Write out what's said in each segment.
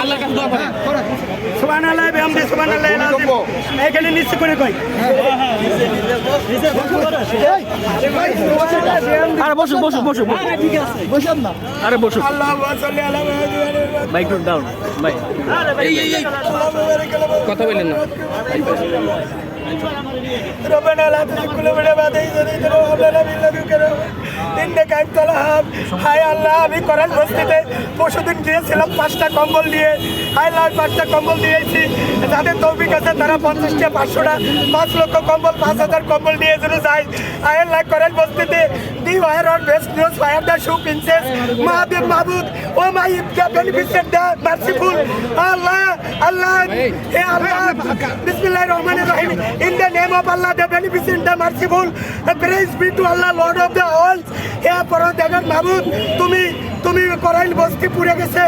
আল্লাহর কাছে দোয়া করেন সুবহানাল্লাহ বিহামদি সুবহানাল্লাহ আলাজিম এখানে নিচে করে কই আরে বসু বসু বসু আরে বসু আল্লাহু সাল্লি আলা মুহাম্মাদ বাইক ডাউন ভাই এই এই এই কথা বললেন না ربنا لا تزغ قلوبنا بعد إذ هديتنا وهب لنا من لدنك رحمة কান্দে কাইম তলাহাম হায় আল্লাহ, আমি করান বস্তিতে পরশুদিন গিয়েছিলাম পাঁচটা কম্বল দিয়ে। হায় আল্লাহ পাঁচটা কম্বল দিয়েছি। যাদের তৌফিক আছে তারা পঞ্চাশটা, পাঁচশোটা, পাঁচ লক্ষ কম্বল, পাঁচ হাজার কম্বল দিয়ে যেন যাই হায় আল্লাহ করান বস্তিতে the war on best news fire the shoe princess মাহবুব মাহবুদ ও my the beneficiary the merciful Allah আল্লাহ, হে আল্লাহ, বিসমিল্লাহির রহমানির রহিম। In the name of Allah the beneficent the merciful praise be to Allah lord of the all all হে পরদেগার মাহবুদ তুমি তুমি করাইল বস্তি পুড়ে গেছে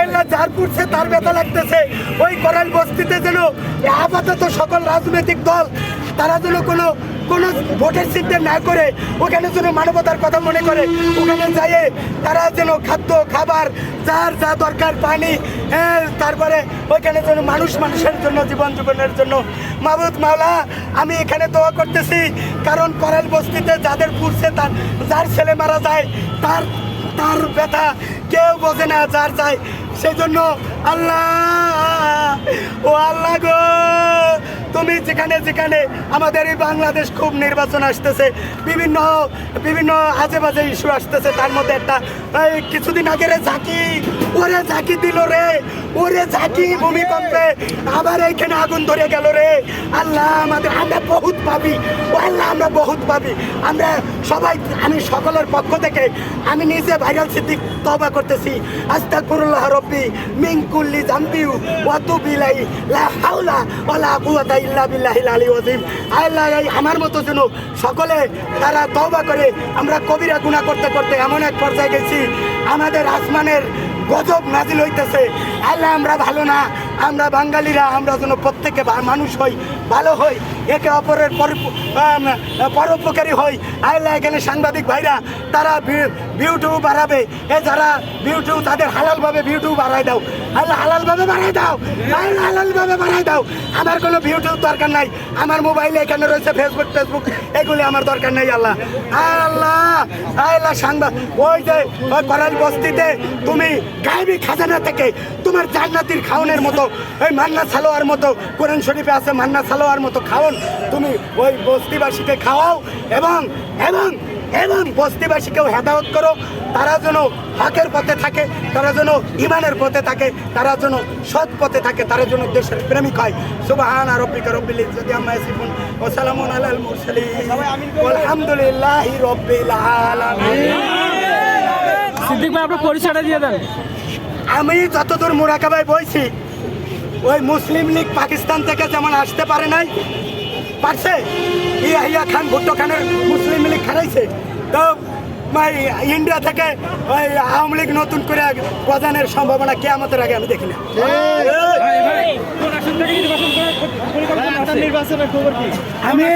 আল্লাহ যার পুড়ছে তার ব্যথা লাগতেছে। ওই করাইল বস্তিতে যেন আপাতত সকল রাজনৈতিক দল তারা যেন কোনো কোনো ভোটের চিন্তা না করে ওখানে যেন মানবতার কথা মনে করে ওখানে যাইয়ে তারা যেন খাদ্য খাবার যার যা দরকার পানি হ্যাঁ, তারপরে ওইখানে যেন মানুষ মানুষের জন্য জীবন জীবনের জন্য। মাহবুদ মাওলা আমি এখানে দোয়া করতেছি কারণ করাল বস্তিতে যাদের পুড়ছে তার যার ছেলে মারা যায় তার তার ব্যথা কেউ বোঝে না যার চাই। সেজন্য আল্লাহ ও আল্লাহ গো। যেখানে যেখানে আমাদের এই বাংলাদেশ খুব নির্বাচন আসতেছে বিভিন্ন বিভিন্ন আজে বাজে ইস্যু আসতেছে। তার মধ্যে একটা কিছুদিন আগে রে ঝাঁকি ওরে ঝাঁকি দিল রে ওরে ঝাঁকি ভূমিকম্পে আবার এইখানে আগুন ধরে গেল রে। আল্লাহ আমাদের আমরা বহুত পাবি ও আল্লাহ আমরা বহুত পাবি আমরা সবাই আমি সকলের পক্ষ থেকে আমি নিজে ভাইরাল সিদ্দিক তবা করতেছি। আস্তা আস্তাগফিরুল্লাহ রব্বি মিন কুল্লি জামবিউ বিলাই লা হাওলা ওয়ালা কুওয়াতা ইল্লা আমার মতো যেন সকলে তারা তওবা করে, আমরা কবিরা গুণা করতে করতে এমন এক পর্যায়ে গেছি, আমাদের আসমানের গজব নাজিল হইতেছে। আল্লাহ আমরা ভালো না, আমরা বাঙালিরা, আমরা যেন প্রত্যেকে মানুষ হই, ভালো হই, একে অপরের পরি- পরোপকারী হই। আল্লাহ এখানে সাংবাদিক ভাইরা, তারা ভিউটিউ বাড়াবে। এ যারা ভিউটিউ, তাদের হালালভাবে ভিউটিউ বাড়াই দাও। আল্লাহ হালালভাবে বাড়াই দাও। আল্লাহ হালালভাবে বাড়াই দাও। আমার কোনো ভিউটিউ দরকার নাই। আমার মোবাইলে এখানে রয়েছে ফেসবুক ফেসবুক এগুলি আমার দরকার নেই, আল্লাহ। আল্লাহ আল্লাহ সাংবাদ ওই যে, ওই করাল বস্তিতে তুমি গায়েবী খাজানা থেকে তোমার জান্নাতির খাওয়ানোর মতো ওই মান্না সালোয়ার মতো কোরআন শরীফে আছে মান্না সালোয়ার মতো খাওন তুমি ওই বস্তিবাসীকে খাওয়াও এবং এবং এবং বস্তিবাসীকেও হেদায়ত করো। তারা যেন হকের পথে থাকে তারা যেন ইমানের পথে থাকে তারা যেন সৎ পথে থাকে তারা যেন দেশের প্রেমিক হয়। সুবাহান রব্বিকা রব্বিল ইজ্জতি আম্মা ইয়াসিফুন ওয়া সালামুন আলাল মুরসালিন আলহামদুলিল্লাহি রব্বিল আলামিন। সিদ্দিক ভাই আপনার পরিচয়টা দিয়ে দেন আমি যতদূর মোরাকাবায় বইছি ওই মুসলিম লীগ পাকিস্তান থেকে যেমন আসতে পারে নাই পারছে ইয়াহিয়া খান ভুট্টো খানের মুসলিম লীগ খারাইছে তো ভাই ইন্ডিয়া থেকে ওই আওয়ামী লীগ নতুন করে প্রধানের সম্ভাবনা কে আমাদের আগে আমি দেখি না ভাই ভাই কোন আসন থেকে নির্বাচন করার পরিকল্পনা আছে আমি